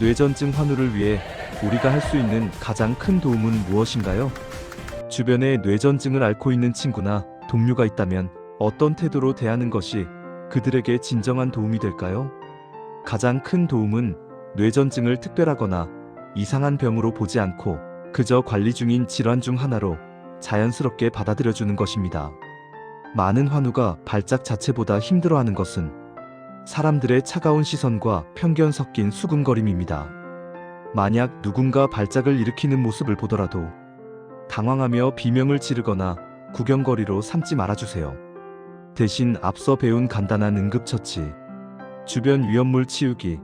뇌전증 환우를 위해 우리가 할 수 있는 가장 큰 도움은 무엇인가요? 주변에 뇌전증을 앓고 있는 친구나 동료가 있다면 어떤 태도로 대하는 것이 그들에게 진정한 도움이 될까요? 가장 큰 도움은 뇌전증을 특별하거나 이상한 병으로 보지 않고 그저 관리 중인 질환 중 하나로 자연스럽게 받아들여주는 것입니다. 많은 환우가 발작 자체보다 힘들어하는 것은 사람들의 차가운 시선과 편견 섞인 수군거림입니다. 만약 누군가 발작을 일으키는 모습을 보더라도 당황하며 비명을 지르거나 구경거리로 삼지 말아주세요. 대신 앞서 배운 간단한 응급처치, 주변 위험물 치우기,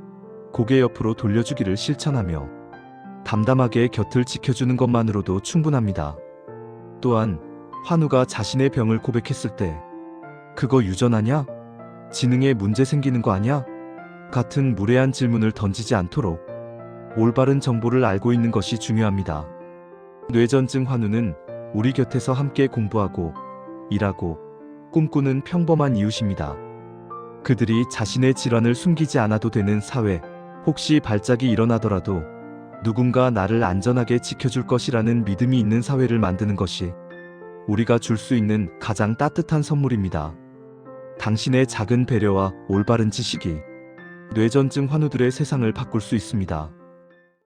고개 옆으로 돌려주기를 실천하며 담담하게 곁을 지켜주는 것만으로도 충분합니다. 또한 환우가 자신의 병을 고백했을 때 그거 유전하냐? 지능에 문제 생기는 거 아냐? 같은 무례한 질문을 던지지 않도록 올바른 정보를 알고 있는 것이 중요합니다. 뇌전증 환우는 우리 곁에서 함께 공부하고 일하고 꿈꾸는 평범한 이웃입니다. 그들이 자신의 질환을 숨기지 않아도 되는 사회, 혹시 발작이 일어나더라도 누군가 나를 안전하게 지켜줄 것이라는 믿음이 있는 사회를 만드는 것이 우리가 줄 수 있는 가장 따뜻한 선물입니다. 당신의 작은 배려와 올바른 지식이 뇌전증 환우들의 세상을 바꿀 수 있습니다.